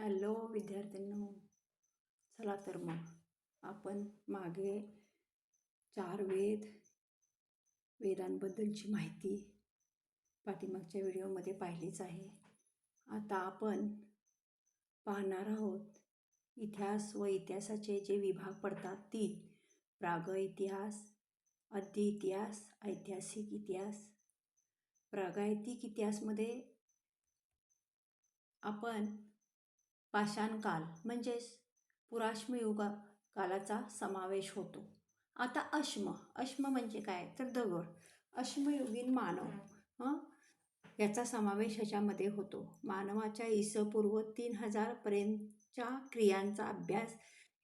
Hello विद्यार्थ्यांनो चला तर मग आपण मागे चार वेद वेदांबद्दलची माहिती पाठीमागच्या व्हिडिओमध्ये पाहिलीच आहे. आता आपण पाहणार आहोत इतिहास व इतिहासाचे जे विभाग पडतात ती प्राग इतिहास अद्य इतिहास ऐतिहासिक इतिहास. प्रागैतिक इतिहासमध्ये आपण पाषाणकाल म्हणजेच पुराश्मयुगा कालाचा समावेश होतो. आता अश्म अश्म म्हणजे काय? तर दगड. अश्मयुगीन मानव हं? याचा समावेश ह्याच्यामध्ये होतो. मानवाच्या इसपूर्व तीन हजारपर्यंतच्या क्रियांचा अभ्यास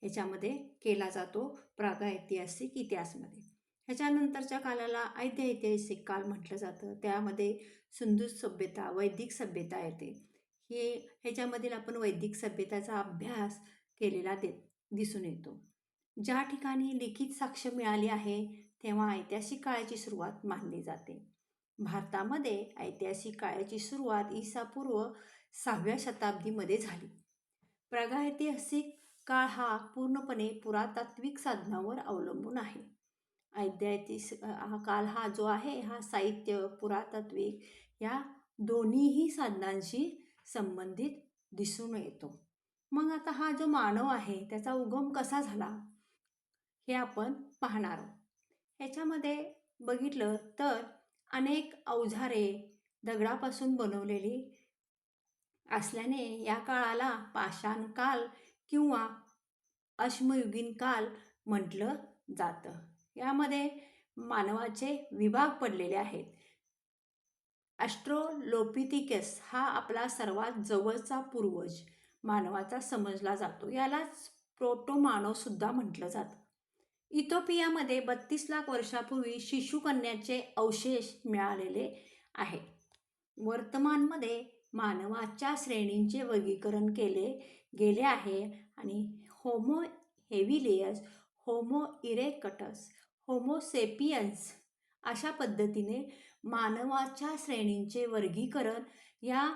ह्याच्यामध्ये केला जातो प्रागैतिहासिक इतिहासमध्ये. ह्याच्यानंतरच्या कालाला ऐतिहासिक काल म्हटलं जातं. त्यामध्ये सिंधू सभ्यता वैदिक सभ्यता येते. हे ह्याच्यामधील आपण वैदिक सभ्यताचा अभ्यास केलेला दे दिसून येतो. ज्या ठिकाणी लिखित साक्ष मिळाली आहे तेव्हा ऐतिहासिक काळाची सुरुवात मानली जाते. भारतामध्ये ऐतिहासिक काळाची सुरुवात इसापूर्व सहाव्या शताब्दीमध्ये झाली. प्रागैतिहासिक काळ हा पूर्णपणे पुरातात्विक साधनावर अवलंबून आहे. ऐतिहासिक हा काल हा जो आहे हा साहित्य पुरातात्विक या दोन्हीही साधनांशी संबंधित दिसून येतो. मग आता हा जो मानव आहे त्याचा उगम कसा झाला? हे आपण पाहणार आहोत. ह्याच्यामध्ये बघितलं तर अनेक अवजारे दगडापासून बनवलेली असल्याने या काळाला पाषाण काल किंवा अश्मयुगीन काल म्हटलं जातं. यामध्ये मानवाचे विभाग पडलेले आहेत. ॲस्ट्रोलोपिथिकस हा आपला सर्वात जवळचा पूर्वज मानवाचा समजला जातो. यालाच प्रोटोमानोसुद्धा म्हटलं जातं. इथोपियामध्ये बत्तीस लाख वर्षापूर्वी शिशुकन्याचे अवशेष मिळालेले आहे. वर्तमानमध्ये मानवाच्या श्रेणींचे वर्गीकरण केले गेले आहे आणि homo habilis homo erectus homo sapiens अशा पद्धतीने मानवाच्या श्रेणींचे वर्गीकरण या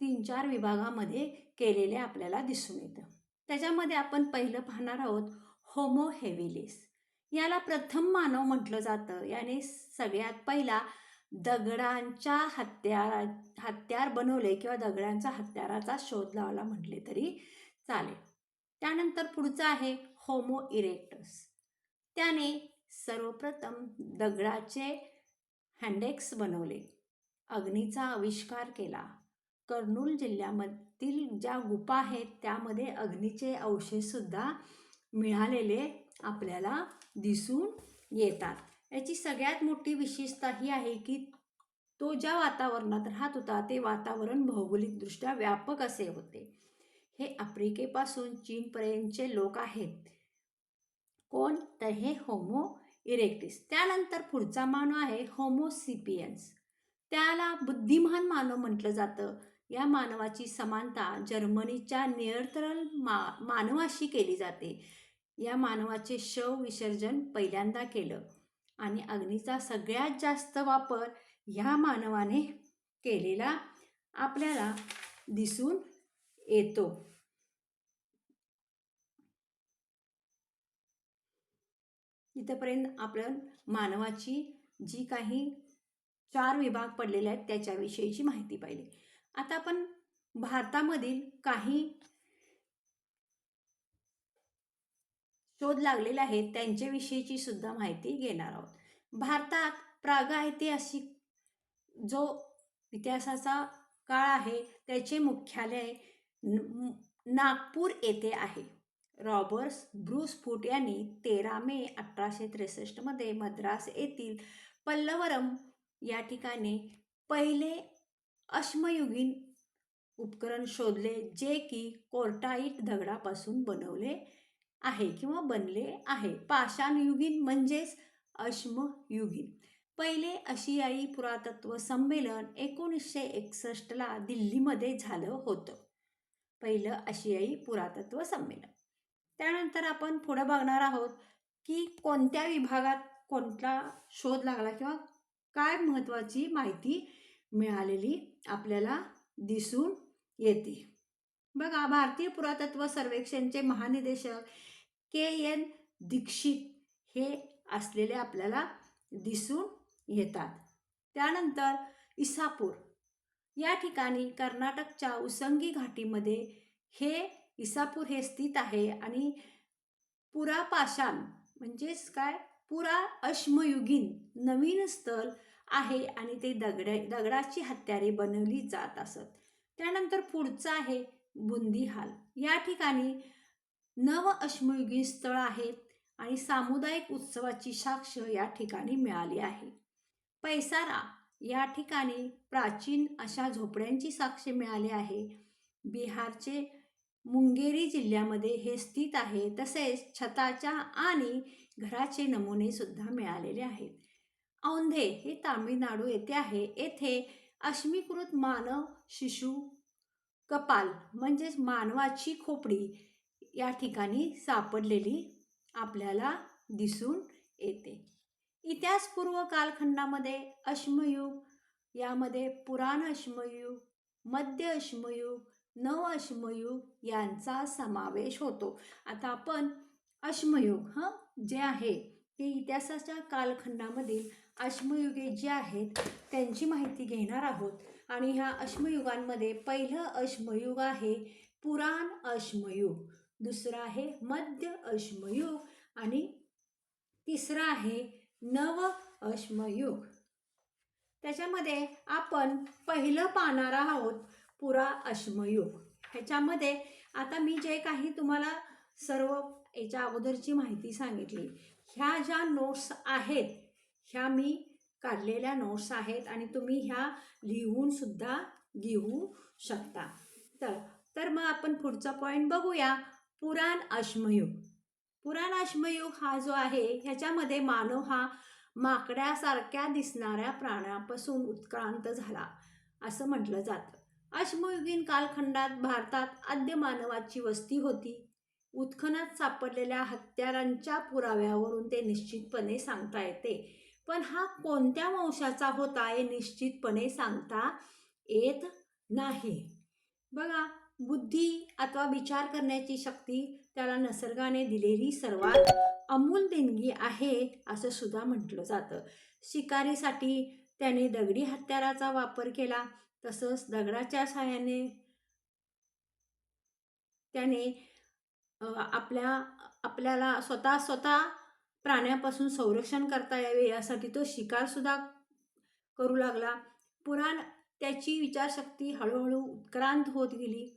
तीन चार विभागामध्ये केलेले आपल्याला दिसून येतं. त्याच्यामध्ये आपण पहिलं पाहणार आहोत होमो हेविलिस. याला प्रथम मानव म्हटलं जातं. याने सगळ्यात पहिला दगडांच्या हत्यारा हत्यार बनवले किंवा दगडांचा हत्याराचा शोध लावला म्हटले तरी चालेल. त्यानंतर पुढचं आहे होमो इरेक्टस. त्याने सर्वप्रथम दगडाचे हँडेक्स बनवले. अग्नीचा आविष्कार केला. कर्नूल जिल्ह्यामधील ज्या गुपा आहेत त्यामध्ये अग्नीचे अवशेषसुद्धा मिळालेले आपल्याला दिसून येतात. याची सगळ्यात मोठी विशेषता ही आहे की तो ज्या वातावरणात राहत होता ते वातावरण भौगोलिकदृष्ट्या व्यापक असे होते. हे आफ्रिकेपासून चीनपर्यंतचे लोक आहेत. कोण? तर हे होमो इरेक्टिस. त्यानंतर पुढचा मानव आहे होमोसिपियन्स त्याला बुद्धिमान मानव म्हटलं जातं. या मानवाची समानता जर्मनीच्या नियंत्रण मा मानवाशी केली जाते. या मानवाचे शव विसर्जन पहिल्यांदा केलं आणि अग्नीचा सगळ्यात जास्त वापर ह्या मानवाने केलेला आपल्याला दिसून येतो. इथंपर्यंत आपण मानवाची जी काही चार विभाग पडलेले आहेत त्याच्याविषयीची माहिती पाहिली. आता आपण भारतामधील काही शोध लागलेले आहेत त्यांच्याविषयीची सुद्धा माहिती घेणार आहोत. भारतात प्रागैतिहासिक जो इतिहासाचा काळ आहे त्याचे मुख्यालय नागपूर येथे आहे. रॉबर्स ब्रूस फूट यांनी तेरा मे अठराशे त्रेसष्टमध्ये मद्रास येथील पल्लवरम या ठिकाणी पहिले अश्मयुगीन उपकरण शोधले जे की कोर्टाईट दगडापासून बनवले आहे किंवा बनले आहे. पाषाणयुगीन म्हणजेच अश्मयुगीन. पहिले आशियाई पुरातत्व संमेलन एकोणीसशे एकसष्टला दिल्लीमध्ये झालं होतं. पहिलं आशियाई पुरातत्व संमेलन. त्यानंतर आपण पुढं बघणार आहोत की कोणत्या विभागात कोणता शोध लागला किंवा काय महत्त्वाची माहिती मिळालेली आपल्याला दिसून येते. बघा भारतीय पुरातत्व सर्वेक्षणचे महानिदेशक के एन दीक्षित हे असलेले आपल्याला दिसून येतात. त्यानंतर इसापूर. या ठिकाणी कर्नाटकच्या उसंगी घाटीमध्ये हे इसापूर हे स्थित आहे आणि पुरापाषाण म्हणजेच काय? पुरा अश्मयुगीन नवीन स्थल आहे आणि ते दगड दगडाची हत्यारे बनवली जात असत. त्यानंतर पुढचं आहे बुंदीहाल. या ठिकाणी नव अश्मयुगीन स्थळ आहेत आणि सामुदायिक उत्सवाची साक्ष या ठिकाणी मिळाली आहे. पैसारा या ठिकाणी प्राचीन अशा झोपड्यांची साक्ष मिळाली आहे. बिहारचे मुंगेरी जिल्ह्यामध्ये हे स्थित आहे तसेच छताच्या आणि घराचे नमुने सुद्धा मिळालेले आहेत. औंधे हे तामिळनाडू येथे आहे. येथे अश्मीकृत मानव शिशु कपाल म्हणजेच मानवाची खोपडी या ठिकाणी सापडलेली आपल्याला दिसून येते. इतिहासपूर्व कालखंडामध्ये अश्मयुग यामध्ये पुराण अश्मयुग मध्य अश्मयुग नव अश्मयुग यांचा समावेश होतो. आता आपण अश्मयुग हं जे आहे ते इतिहासाच्या कालखंडामधील अश्मयुगे जे आहेत त्यांची माहिती घेणार आहोत. आणि ह्या अश्मयुगांमध्ये पहिलं अश्मयुग आहे पुराण अश्मयुग दुसरं आहे मध्य अश्मयुग आणि तिसरं आहे नव अश्मयुग. त्याच्यामध्ये आपण पहिलं पाहणार आहोत पुरा अश्मयुग. ह्याच्यामध्ये आता मी जे काही तुम्हाला सर्व याच्या अगोदरची माहिती सांगितली ह्या ज्या नोट्स आहेत ह्या मी काढलेल्या नोट्स आहेत आणि तुम्ही ह्या लिहूनसुद्धा घेऊ शकता. तर तर मग आपण पुढचा पॉईंट बघूया. पुराण अश्मयुग. पुराण अश्मयुग हा जो आहे ह्याच्यामध्ये मानव हा माकड्यासारख्या दिसणाऱ्या प्राण्यापासून उत्क्रांत झाला असं म्हटलं जातं. अश्मयुगीन कालखंडात भारतात आद्य मानवाची वस्ती होती. उत्खनात सापडलेल्या हत्यारांच्या पुराव्यावरून ते निश्चितपणे सांगता येते. पण हा कोणत्या वंशाचा होता हे निश्चितपणे सांगता येत नाही. बघा बुद्धी अथवा विचार करण्याची शक्ती त्याला निसर्गाने दिलेली सर्वात अमूल देणगी आहे असं सुद्धा म्हटलं जातं. शिकारीसाठी त्याने दगडी हत्याराचा वापर केला. तसंच दगडाच्या सहाय्याने त्याने आपल्या आपल्याला स्वतः स्वतः प्राण्यापासून संरक्षण करता यावे यासाठी तो शिकारसुद्धा करू लागला. पुराण त्याची विचारशक्ती हळूहळू उत्क्रांत होत गेली.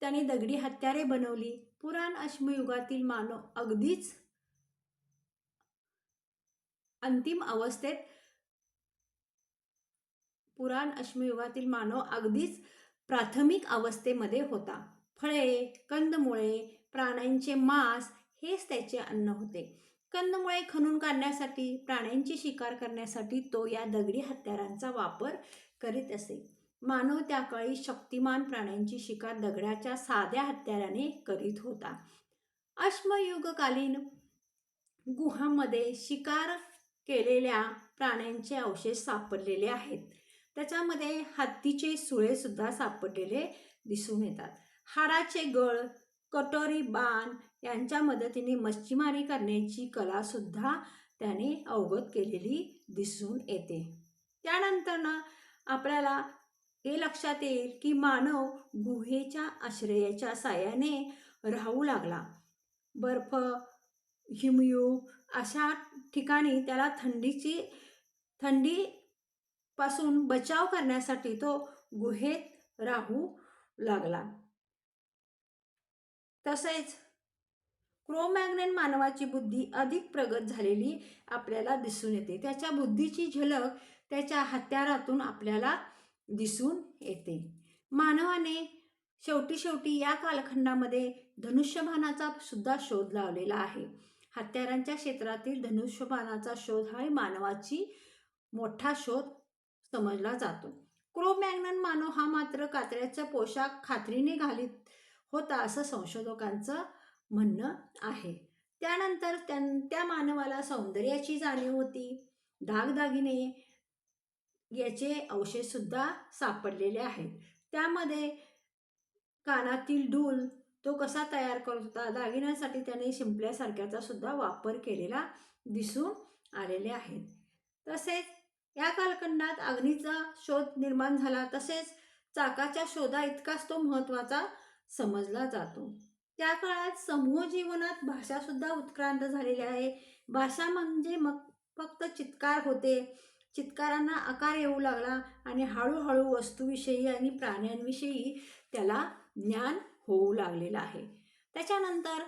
त्याने दगडी हत्यारे बनवली. पुराण अश्मयुगातील मानव अगदीच अंतिम अवस्थेत पुराण अश्मयुगातील मानव अगदीच प्राथमिक अवस्थेमध्ये होता. फळे कंदमुळे प्राण्यांचे मांस हेच त्याचे अन्न होते. कंदमुळे खणून काढण्यासाठी प्राण्यांची शिकार करण्यासाठी तो या दगडी हत्यारांचा वापर करीत असे. मानव त्या काळी शक्तिमान प्राण्यांची शिकार दगडाच्या साध्या हत्याराने करीत होता. अश्मयुगकालीन गुहांमध्ये शिकार केलेल्या प्राण्यांचे अवशेष सापडलेले आहेत. त्याच्यामध्ये हत्तीचे सुळेसुद्धा सापडलेले दिसून येतात. हाडाचे गळ कटोरी बाण यांच्या मदतीने मच्छीमारी करण्याची कलासुद्धा त्याने अवगत केलेली दिसून येते. त्यानंतर ना आपल्याला हे लक्षात येईल की मानव गुहेच्या आश्रयाच्या साह्याने राहू लागला. बर्फ हिमयुग अशा ठिकाणी त्याला थंडीची थंडी पासून बचाव करण्यासाठी तो गुहेत राहू लागला. तसेच क्रोमॅग्नेन मानवाची बुद्धी अधिक प्रगत झालेली आपल्याला दिसून येते. त्याच्या बुद्धीची झलक त्याच्या हत्यारातून आपल्याला दिसून येते. मानवाने शेवटी शेवटी या कालखंडामध्ये धनुष्यबाणाचा सुद्धा शोध लावलेला आहे. हत्यारांच्या क्षेत्रातील धनुष्यबाणाचा शोध हा मानवाची मोठा शोध समजला जातो. क्रोमॅग्नन मानव हा मात्र कात्र्याचा पोशाख खात्रीने घालीत होता असं संशोधकांचं म्हणणं आहे. त्यानंतर त्यां त्या मानवाला सौंदर्याची जाणीव होती. दागदागिने याचे अवशेषसुद्धा सापडलेले आहेत. त्यामध्ये कानातील डूल तो कसा तयार करत होता दागिन्यांसाठी त्याने शिंपल्यासारख्याचा सुद्धा वापर केलेला दिसून आलेले आहेत. तसेच या कालखंडात अग्नीचा शोध निर्माण झाला. तसेच चाकाच्या शोधा इतकाच तो महत्त्वाचा समजला जातो. त्या काळात समूह जीवनात भाषासुद्धा उत्क्रांत झालेली आहे. भाषा म्हणजे मग फक्त चित्कार होते. चित्कारांना आकार येऊ लागला आणि हळूहळू वस्तूविषयी आणि प्राण्यांविषयी त्याला ज्ञान होऊ लागलेलं आहे. त्याच्यानंतर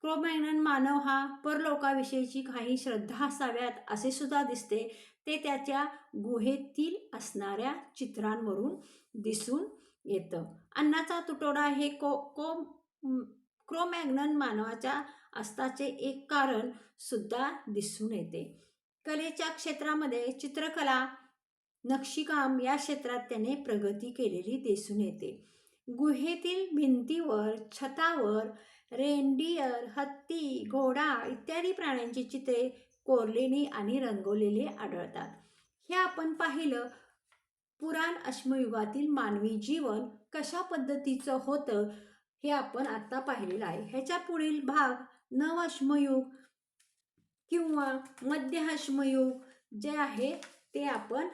क्रोमॅग्नन मानव हा परलोकाविषयीची काही श्रद्धा असाव्यात असे सुद्धा दिसते. ते त्याच्या गुहेतील असणाऱ्या चित्रांवरून दिसून येतं. अन्नाचा तुटवडा हे को को क्रोमॅग्नन मानवाच्या अस्ताचे एक कारण सुद्धा दिसून येते. कलेच्या क्षेत्रामध्ये चित्रकला नक्षीकाम या क्षेत्रात त्याने प्रगती केलेली दिसून येते. गुहेतील भिंतीवर छतावर रेनडियर हत्ती घोडा इत्यादी प्राण्यांची चित्रे कोरलेली आणि रंगवलेले आढळतात. हे आपण पाहिलं पुराण अश्मयुगातील मानवी जीवन कशा पद्धतीचं होतं हे आपण आत्ता पाहिलेलं आहे. ह्याच्या पुढील भाग नव अश्मयुग किंवा मध्य अश्मयुग जे आहे ते आपण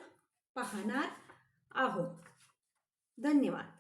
पाहणार आहोत. धन्यवाद.